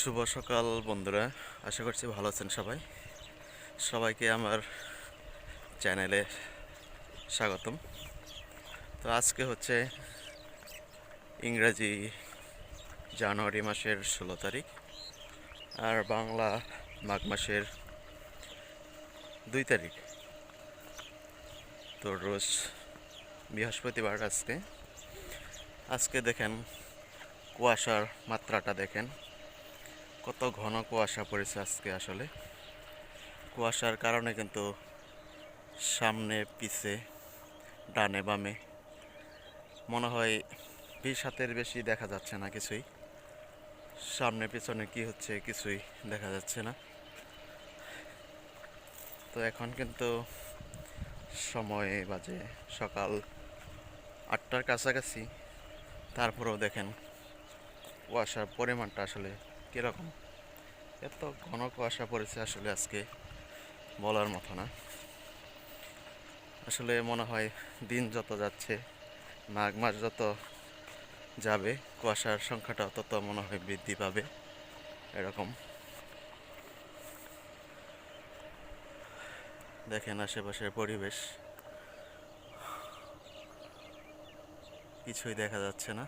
শুভ সকাল, বন্ধুরা। আশা করছি ভালো আছেন সবাই। সবাইকে আমার চ্যানেলে স্বাগতম। তো আজকে হচ্ছে ইংরাজি জানুয়ারি মাসের ষোলো তারিখ আর বাংলা মাঘ মাসের দুই তারিখ। তো রোজ বৃহস্পতিবার আজকে। আজকে দেখেন, কুয়াশার মাত্রাটা দেখেন। কত ঘন কুয়াশা পড়েছে আজকে আসলে। কুয়াশার কারণে কিন্তু সামনে, পিছে, ডানে, বামে মনে হয় বিশ হাতের বেশি দেখা যাচ্ছে না কিছুই। সামনে, পিছনে কি হচ্ছে কিছুই দেখা যাচ্ছে না। তো এখন কিন্তু সময় বাজে সকাল আটটার কাছাকাছি। তারপরেও দেখেন কুয়াশার পরিমাণটা আসলে কীরকম? এত ঘন কুয়াশা পড়েছে আসলে আজকে, বলার মতো না। আসলে মনে হয় দিন যত যাচ্ছে, মাঘ মাস যত যাবে, কুয়াশার সংখ্যাটা তত মনে হয় বৃদ্ধি পাবে, এরকম। দেখেন আশেপাশের পরিবেশ। কিছুই দেখা যাচ্ছে না।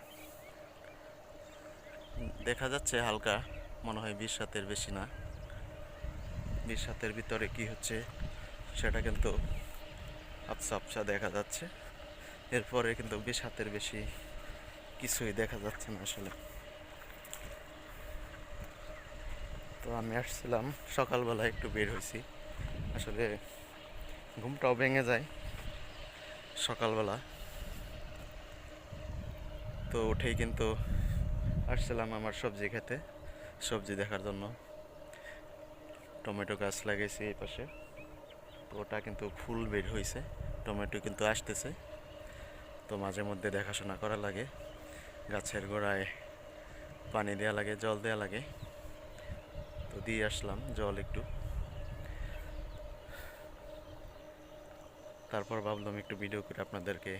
দেখা যাচ্ছে হালকা, মনে হয় বিশ হাতের বেশি না। বিশ হাতের ভিতরে কি হচ্ছে সেটা কিন্তু আবসা আবসা দেখা যাচ্ছে। এরপরে কিন্তু বিশ হাতের বেশি কিছুই দেখা যাচ্ছে না আসলে। তো আমি আসছিলাম সকালবেলা একটু বের হয়েছি। আসলে ঘুমটাও ভেঙে যায় সকালবেলা। তো উঠেই কিন্তু আসছিলাম আমার সবজি খেতে, সবজি দেখার জন্য। টমেটো গাছ লাগিয়েছি এই পাশে। তো ওটা কিন্তু ফুল বের হয়েছে টমেটো কিন্তু আসতেছে। তো মাঝে মধ্যে দেখাশোনা করা লাগে, গাছের গোড়ায় পানি দেওয়া লাগে, জল দেওয়া লাগে। তো দিয়ে আসলাম জল একটু। তারপর ভাবলাম একটু ভিডিও করে আপনাদেরকে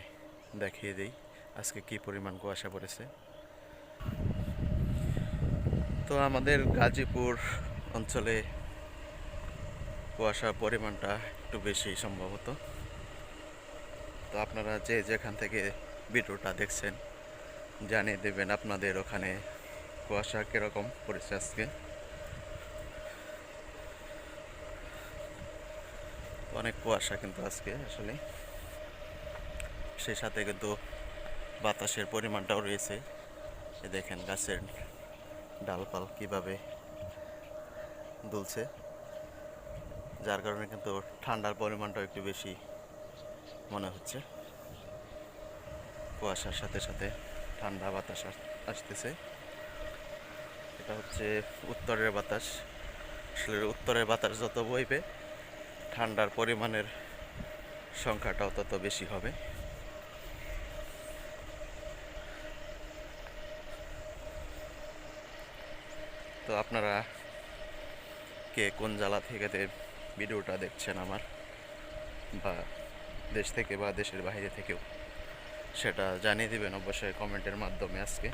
দেখিয়ে দিই, আজকে কি পরিমাণ কুয়াশা পড়েছে। তো আমাদের গাজীপুর অঞ্চলে কুয়াশার পরিমাণটা একটু বেশি সম্ভবত। তো আপনারা যে যেখান থেকে ভিডিওটা দেখছেন, জানিয়ে দেবেন আপনাদের ওখানে কুয়াশা কীরকম পড়েছে আজকে। অনেক কুয়াশা কিন্তু আজকে আসলে। সেই সাথে কিন্তু বাতাসের পরিমাণটাও রয়েছে। দেখেন গাছের ডালপাল কীভাবে দুলছে, যার কারণে কিন্তু ঠান্ডার পরিমাণটাও একটু বেশি মনে হচ্ছে। কুয়াশার সাথে সাথে ঠান্ডা বাতাস আসতেছে। এটা হচ্ছে উত্তরের বাতাস। আসলে উত্তরের বাতাস যত বইবে, ঠান্ডার পরিমাণের সংখ্যাটাও তত বেশি হবে। আপনারা কে কোন জেলা থেকে ভিডিওটা দেখছেন আমার? বা দেশ থেকে বা দেশের বাইরে থেকেও? সেটা জানিয়ে দেবেন অবশ্যই কমেন্টের মাধ্যমে আজকে।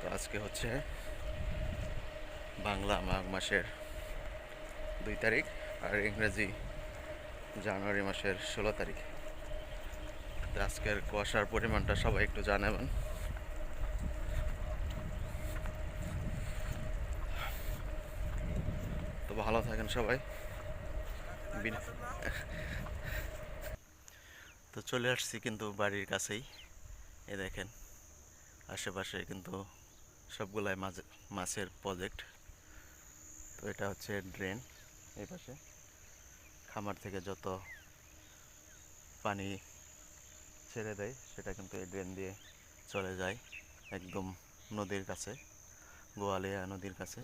তো আজকে হচ্ছে বাংলা মাঘ মাসের দুই তারিখ আর ইংরেজি জানুয়ারি মাসের ষোলো তারিখ। তো আজকের কুয়াশার পরিমাণটা সবাই একটু জানাবেন। ভালো থাকেন সবাই। তো চলে আসছি কিন্তু বাড়ির কাছেই। এ দেখেন, আশেপাশে কিন্তু সবগুলাই মাছ মাছের প্রজেক্ট তো এটা হচ্ছে ড্রেন এই পাশে। খামার থেকে যত পানি ছেড়ে দেয়, সেটা কিন্তু এই ড্রেন দিয়ে চলে যায় একদম নদীর কাছে, গোয়ালিয়া নদীর কাছে।